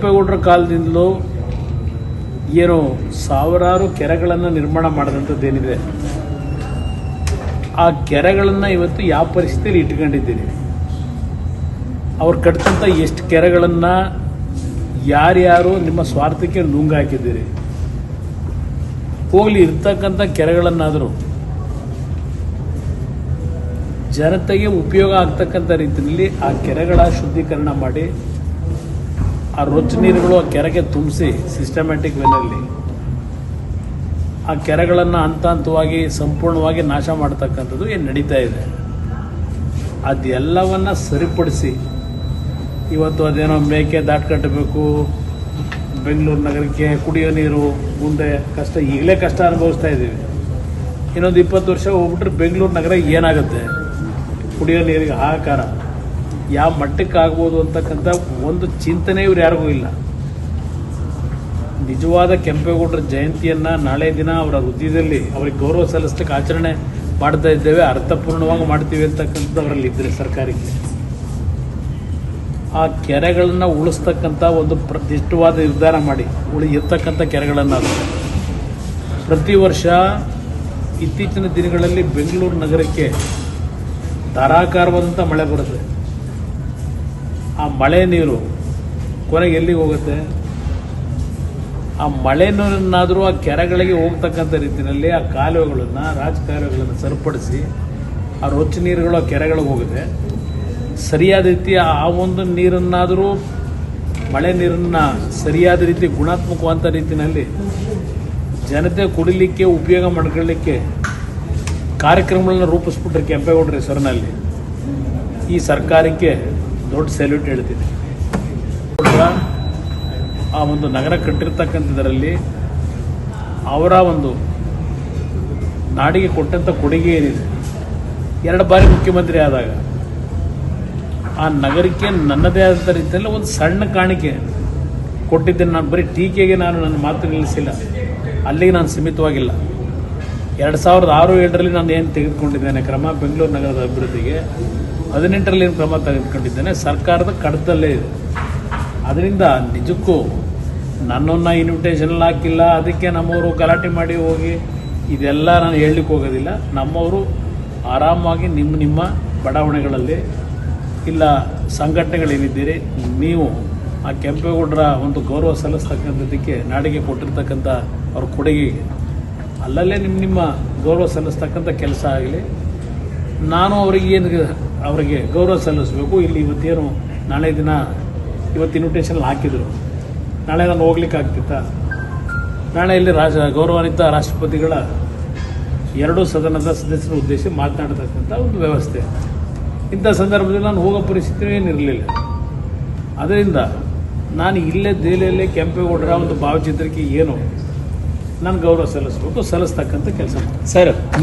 ಕೆಂಪೇಗೌಡರ ಕಾಲದಿಂದಲೂ ಏನು ಸಾವಿರಾರು ಕೆರೆಗಳನ್ನು ನಿರ್ಮಾಣ ಮಾಡಿದಂಥದ್ದೇನಿದೆ. ಆ ಕೆರೆಗಳನ್ನು ಇವತ್ತು ಯಾವ ಪರಿಸ್ಥಿತಿಯಲ್ಲಿ ಇಟ್ಕೊಂಡಿದ್ದೀನಿ ಅವ್ರು ಕಟ್ಟಿದಂಥ ಎಷ್ಟು ಕೆರೆಗಳನ್ನು ಯಾರ್ಯಾರು ನಿಮ್ಮ ಸ್ವಾರ್ಥಕ್ಕೆ ನುಂಗು ಹಾಕಿದ್ದೀರಿ ಹೋಗ್ಲಿ, ಇರ್ತಕ್ಕಂಥ ಕೆರೆಗಳನ್ನಾದರೂ ಜನತೆಗೆ ಉಪಯೋಗ ಆಗ್ತಕ್ಕಂಥ ರೀತಿಯಲ್ಲಿ ಆ ಕೆರೆಗಳ ಶುದ್ಧೀಕರಣ ಮಾಡಿ ಆ ರೊಚ್ಚ ನೀರುಗಳು ಆ ಕೆರೆಗೆ ತುಂಬಿಸಿ ಸಿಸ್ಟಮ್ಯಾಟಿಕ್ ವೇನಲ್ಲಿ ಆ ಕೆರೆಗಳನ್ನು ಹಂತ ಹಂತವಾಗಿ ಸಂಪೂರ್ಣವಾಗಿ ನಾಶ ಮಾಡ್ತಕ್ಕಂಥದ್ದು ಏನು ನಡೀತಾ ಇದೆ. ಅದೆಲ್ಲವನ್ನು ಸರಿಪಡಿಸಿ ಇವತ್ತು ಅದೇನೋ ಮೇಕೆ ದಾಟ್ ಕಟ್ಟಬೇಕು, ಬೆಂಗಳೂರು ನಗರಕ್ಕೆ ಕುಡಿಯೋ ನೀರು, ಮುಂದೆ ಕಷ್ಟ, ಈಗಲೇ ಕಷ್ಟ ಅನುಭವಿಸ್ತಾ ಇದ್ದೀವಿ. ಇನ್ನೊಂದು ಇಪ್ಪತ್ತು ವರ್ಷ ಹೋಗ್ಬಿಟ್ರೆ ಬೆಂಗಳೂರು ನಗರ ಏನಾಗುತ್ತೆ? ಕುಡಿಯೋ ನೀರಿಗೆ ಹಾಹಾಕಾರ. ಯಾವ ಮಟ್ಟಕ್ಕೆ ಆಗ್ಬೋದು ಅಂತಕ್ಕಂಥ ಒಂದು ಚಿಂತನೆ ಇವ್ರು ಯಾರಿಗೂ ಇಲ್ಲ. ನಿಜವಾದ ಕೆಂಪೇಗೌಡರ ಜಯಂತಿಯನ್ನು ನಾಳೆ ದಿನ ಅವರ ಹೃದಯದಲ್ಲಿ ಅವರಿಗೆ ಗೌರವ ಸಲ್ಲಿಸ್ಲಿಕ್ಕೆ ಆಚರಣೆ ಮಾಡ್ತಾ ಇದ್ದೇವೆ, ಅರ್ಥಪೂರ್ಣವಾಗಿ ಮಾಡ್ತೀವಿ ಅಂತಕ್ಕಂಥದ್ದು ಅವರಲ್ಲಿ ಇದ್ದರೆ ಸರ್ಕಾರಕ್ಕೆ. ಆ ಕೆರೆಗಳನ್ನು ಉಳಿಸ್ತಕ್ಕಂಥ ಒಂದು ಪ್ರತಿಷ್ಠವಾದ ನಿರ್ಧಾರ ಮಾಡಿ, ಉಳಿ ಇರ್ತಕ್ಕಂಥ ಕೆರೆಗಳನ್ನು ಪ್ರತಿ ವರ್ಷ ಇತ್ತೀಚಿನ ದಿನಗಳಲ್ಲಿ ಬೆಂಗಳೂರು ನಗರಕ್ಕೆ ಧಾರಾಕಾರವಾದಂಥ ಮಳೆ ಬರುತ್ತೆ. ಆ ಮಳೆ ನೀರು ಕೊನೆಗೆ ಎಲ್ಲಿಗೆ ಹೋಗುತ್ತೆ? ಆ ಮಳೆ ನೀರನ್ನಾದರೂ ಆ ಕೆರೆಗಳಿಗೆ ಹೋಗ್ತಕ್ಕಂಥ ರೀತಿಯಲ್ಲಿ ಆ ಕಾಲುವೆಗಳನ್ನು, ರಾಜಕಾಲುವೆಗಳನ್ನು ಸರಿಪಡಿಸಿ ಆ ರೊಚ್ಚ ನೀರುಗಳು ಆ ಕೆರೆಗಳಿಗೆ ಹೋಗುತ್ತೆ. ಸರಿಯಾದ ರೀತಿ ಆ ಒಂದು ನೀರನ್ನಾದರೂ, ಮಳೆ ನೀರನ್ನು ಸರಿಯಾದ ರೀತಿ ಗುಣಾತ್ಮಕವಾದ ರೀತಿಯಲ್ಲಿ ಜನತೆ ಕುಡಿಲಿಕ್ಕೆ, ಉಪಯೋಗ ಮಾಡ್ಕೊಳ್ಳಿಕ್ಕೆ ಕಾರ್ಯಕ್ರಮಗಳನ್ನ ರೂಪಿಸ್ಬಿಟ್ರೆ ಕೆಂಪೇಗೌಡರ ಹೆಸರಿನಲ್ಲಿ ಈ ಸರ್ಕಾರಕ್ಕೆ ದೊಡ್ಡ ಸೆಲ್ಯೂಟ್ ಹೇಳ್ತೀನಿ. ಆ ಒಂದು ನಗರ ಕಟ್ಟಿರ್ತಕ್ಕಂಥದ್ರಲ್ಲಿ ಅವರ ಒಂದು ನಾಡಿಗೆ ಕೊಟ್ಟಂಥ ಕೊಡುಗೆ ಏನಿದೆ? ಎರಡು ಬಾರಿ ಮುಖ್ಯಮಂತ್ರಿ ಆದಾಗ ಆ ನಗರಕ್ಕೆ ನನ್ನದೇ ಆದ ರೀತಿಯಲ್ಲಿ ಒಂದು ಸಣ್ಣ ಕಾಣಿಕೆ ಕೊಟ್ಟಿದ್ದೇನೆ. ನಾನು ಬರೀ ಟೀಕೆಗೆ ನಾನು ನನ್ನ ಮಾತು ನಿಲ್ಲಿಸಿಲ್ಲ. ಅಲ್ಲಿಗೆ ನಾನು ಸೀಮಿತವಾಗಿಲ್ಲ. ಎರಡು ಸಾವಿರದ ಆರು ಏಳರಲ್ಲಿ ನಾನು ಏನು ತೆಗೆದುಕೊಂಡಿದ್ದೇನೆ? ಕ್ರಮ ಬೆಂಗಳೂರು ನಗರದ ಅಭಿವೃದ್ಧಿಗೆ ಹದಿನೆಂಟರಲ್ಲಿ ಏನು ಕ್ರಮ ತೆಗೆದುಕೊಂಡಿದ್ದೇನೆ, ಸರ್ಕಾರದ ಕಡತದಲ್ಲೇ ಇದೆ. ಅದರಿಂದ ನಿಜಕ್ಕೂ ನನ್ನನ್ನು ಇನ್ವಿಟೇಷನ್ ಹಾಕಿಲ್ಲ, ಅದಕ್ಕೆ ನಮ್ಮವರು ಗಲಾಟೆ ಮಾಡಿ ಹೋಗಿ, ಇದೆಲ್ಲ ನಾನು ಹೇಳಲಿಕ್ಕೆ ಹೋಗೋದಿಲ್ಲ. ನಮ್ಮವರು ಆರಾಮಾಗಿ ನಿಮ್ಮ ನಿಮ್ಮ ಬಡಾವಣೆಗಳಲ್ಲಿ ಇಲ್ಲ, ಸಂಘಟನೆಗಳೇನಿದ್ದೀರಿ, ನೀವು ಆ ಕೆಂಪೇಗೌಡರ ಒಂದು ಗೌರವ ಸಲ್ಲಿಸ್ತಕ್ಕಂಥದ್ದಕ್ಕೆ ನಾಡಿಗೆ ಕೊಟ್ಟಿರ್ತಕ್ಕಂಥ ಅವ್ರ ಕೊಡುಗೆಗೆ ಅಲ್ಲಲ್ಲೇ ನಿಮ್ಮ ನಿಮ್ಮ ಗೌರವ ಸಲ್ಲಿಸ್ತಕ್ಕಂಥ ಕೆಲಸ ಆಗಲಿ. ನಾನು ಅವ್ರಿಗೆ ಏನು ಅವರಿಗೆ ಗೌರವ ಸಲ್ಲಿಸಬೇಕು. ಇಲ್ಲಿ ಇವತ್ತೇನು ನಾಳೆ ದಿನ ಇವತ್ತು ಇನ್ವಿಟೇಷನ್ ಹಾಕಿದರು. ನಾಳೆ ನಾನು ಹೋಗ್ಲಿಕ್ಕೆ ಆಗ್ತಿತ್ತಾ? ನಾಳೆ ಇಲ್ಲಿ ರಾಜ ಗೌರವಾನ್ವಿತ ರಾಷ್ಟ್ರಪತಿಗಳ ಎರಡೂ ಸದನದ ಸದಸ್ಯರ ಉದ್ದೇಶ ಮಾತನಾಡತಕ್ಕಂಥ ಒಂದು ವ್ಯವಸ್ಥೆ. ಇಂಥ ಸಂದರ್ಭದಲ್ಲಿ ನಾನು ಹೋಗೋ ಪರಿಸ್ಥಿತಿ ಏನಿರಲಿಲ್ಲ. ಅದರಿಂದ ನಾನು ಇಲ್ಲೇ ದೆಹಲಿಯಲ್ಲೇ ಕೆಂಪೇಗೌಡರ ಒಂದು ಭಾವಚಿತ್ರಕ್ಕೆ ಏನು? ನಾನು ಗೌರವ ಸಲ್ಲಿಸಬೇಕು, ಸಲ್ಲಿಸ್ತಕ್ಕಂಥ ಕೆಲಸ ಸರ್